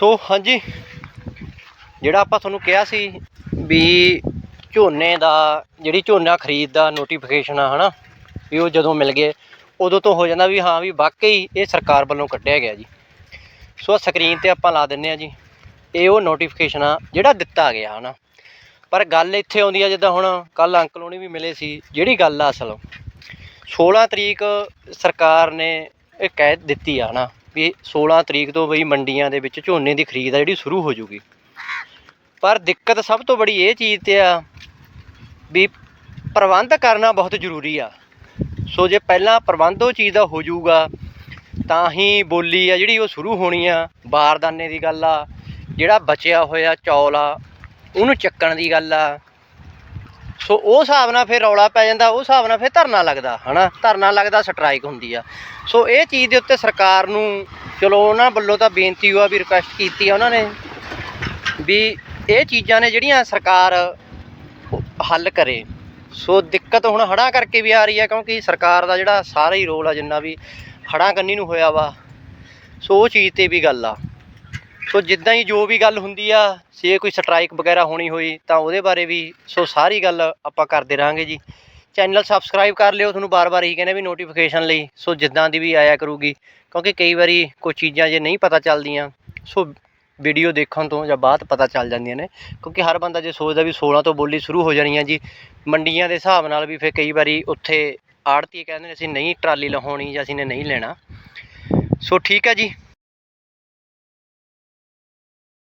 ਸੋ ਹਾਂਜੀ। ਜਿਹੜਾ ਆਪਾਂ ਤੁਹਾਨੂੰ ਕਿਹਾ ਸੀ ਵੀ ਝੋਨੇ ਦਾ, ਜਿਹੜੀ ਝੋਨਾ ਖਰੀਦ ਦਾ ਨੋਟੀਫਿਕੇਸ਼ਨ ਆ, ਹਨਾ, ਵੀ ਉਹ ਜਦੋਂ ਮਿਲ ਗਏ, ਉਦੋਂ ਤੋਂ ਹੋ ਜਾਂਦਾ ਵੀ ਹਾਂ, ਵੀ ਵਾਕਈ ਇਹ ਸਰਕਾਰ ਵੱਲੋਂ ਕੱਢਿਆ ਗਿਆ ਜੀ। ਸੋ ਸਕਰੀਨ ਤੇ ਆਪਾਂ ਲਾ ਦਿੰਨੇ ਆ ਜੀ। ਇਹ ਉਹ ਨੋਟੀਫਿਕੇਸ਼ਨ ਆ, ਜਿਹੜਾ ਦਿੱਤਾ ਗਿਆ, ਹਨਾ। ਪਰ ਗੱਲ ਇੱਥੇ ਆਉਂਦੀ ਆ, ਜਿੱਦਾਂ ਹੁਣ ਕੱਲ ਅੰਕਲ ਹੋਣੀ ਵੀ ਮਿਲੇ ਸੀ, ਜਿਹੜੀ ਗੱਲ ਆ ਅਸਲ। 16 ਤਰੀਕ ਸਰਕਾਰ ਨੇ ਇਹ ਕਹਿ ਦਿੱਤੀ ਆ ਨਾ ਵੀ 16 ਤਰੀਕ ਤੋਂ ਬਈ ਮੰਡੀਆਂ ਦੇ ਵਿੱਚ ਝੋਨੇ ਦੀ ਖਰੀਦ ਆ ਜਿਹੜੀ ਸ਼ੁਰੂ ਹੋ ਜੂਗੀ। ਪਰ ਦਿੱਕਤ ਸਭ ਤੋਂ ਬੜੀ ਇਹ ਚੀਜ਼ ਤੇ ਆ ਵੀ ਪ੍ਰਬੰਧ ਕਰਨਾ ਬਹੁਤ ਜ਼ਰੂਰੀ ਆ। ਸੋ ਜੇ ਪਹਿਲਾਂ ਪ੍ਰਬੰਧ ਉਹ ਚੀਜ਼ ਦਾ ਹੋ ਜਾਊਗਾ ਤਾਂ ਹੀ ਬੋਲੀ ਆ ਜਿਹੜੀ ਉਹ ਸ਼ੁਰੂ ਹੋਣੀ ਆ, ਬਾਰਦਾਨੇ ਦੀ ਗੱਲ ਆ, ਜਿਹੜਾ ਬਚਿਆ ਹੋਇਆ ਚੌਲ ਆ, ਉਹਨੂੰ ਚੱਕਣ ਦੀ ਗੱਲ ਆ ਸੋ ਉਹ ਹਿਸਾਬ ਨਾਲ ਫਿਰ ਰੌਲਾ ਪੈ ਜਾਂਦਾ, ਉਹ ਹਿਸਾਬ ਨਾਲ ਫਿਰ ਧਰਨਾ ਲੱਗਦਾ, ਹਨਾ? ਧਰਨਾ ਲੱਗਦਾ ਸਟ੍ਰਾਈਕ ਹੁੰਦੀ ਆ। ਸੋ ਇਹ ਚੀਜ਼ ਦੇ ਉੱਤੇ ਸਰਕਾਰ ਨੂੰ ਚਲੋ ਉਹਨਾਂ ਵੱਲੋਂ ਤਾਂ ਬੇਨਤੀ ਹੋਆ ਵੀ ਰਿਕੁਐਸਟ ਕੀਤੀ ਆ ਉਹਨਾਂ ਨੇ ਵੀ ਇਹ ਚੀਜ਼ਾਂ ਨੇ ਜਿਹੜੀਆਂ ਸਰਕਾਰ ਹੱਲ ਕਰੇ। ਸੋ ਦਿੱਕਤ ਹੁਣ ਹੜ੍ਹਾਂ ਕਰਕੇ ਵੀ ਆ ਰਹੀ ਹੈ ਕਿਉਂਕਿ ਸਰਕਾਰ ਦਾ ਜਿਹੜਾ ਸਾਰਾ ਹੀ ਰੋਲ ਆ ਜਿੰਨਾ ਵੀ ਹੜ੍ਹਾਂ ਕੰਨੀ ਨੂੰ ਹੋਇਆ ਵਾ, ਸੋ ਉਹ ਚੀਜ਼ ਤੇ ਵੀ ਗੱਲ ਆ। ਸੋ ਜਿੱਦਾਂ ਹੀ ਜੋ ਵੀ ਗੱਲ ਹੁੰਦੀ ਆ, ਜੇ ਕੋਈ ਸਟ੍ਰਾਈਕ ਵਗੈਰਾ ਹੋਣੀ ਹੋਈ, ਤਾਂ ਉਹਦੇ ਬਾਰੇ ਵੀ ਸੋ ਸਾਰੀ ਗੱਲ ਆਪਾਂ ਕਰਦੇ ਰਹਾਂਗੇ ਜੀ। ਚੈਨਲ ਸਬਸਕ੍ਰਾਈਬ ਕਰ ਲਿਓ, ਤੁਹਾਨੂੰ ਬਾਰ-ਬਾਰ ਇਹੀ ਕਹਿੰਦੇ ਵੀ ਨੋਟੀਫਿਕੇਸ਼ਨ ਲਈ। ਸੋ ਜਿੱਦਾਂ ਦੀ ਵੀ ਆਇਆ ਕਰੂਗੀ, ਕਿਉਂਕਿ ਕਈ ਵਾਰੀ ਕੋਈ ਚੀਜ਼ਾਂ ਜੇ ਨਹੀਂ ਪਤਾ ਚੱਲਦੀਆਂ, ਸੋ ਵੀਡੀਓ ਦੇਖਣ ਤੋਂ ਜਾਂ ਬਾਅਦ ਪਤਾ ਚੱਲ ਜਾਂਦੀਆਂ ਨੇ। ਕਿਉਂਕਿ ਹਰ ਬੰਦਾ ਜੇ ਸੋਚਦਾ ਵੀ 16 ਤੋਂ ਬੋਲੀ ਸ਼ੁਰੂ ਹੋ ਜਾਣੀ ਹੈ ਜੀ, ਮੰਡੀਆਂ ਦੇ ਹਿਸਾਬ ਨਾਲ ਵੀ ਫਿਰ ਕਈ ਵਾਰੀ ਉੱਥੇ ਆੜਤੀ ਕਹਿੰਦੇ ਨੇ, ਅਸੀਂ ਨਹੀਂ ਟਰਾਲੀ ਲਹਾਉਣੀ ਜਾਂ ਅਸੀਂ ਨੇ ਨਹੀਂ ਲੈਣਾ। ਸੋ ਠੀਕ ਹੈ ਜੀ।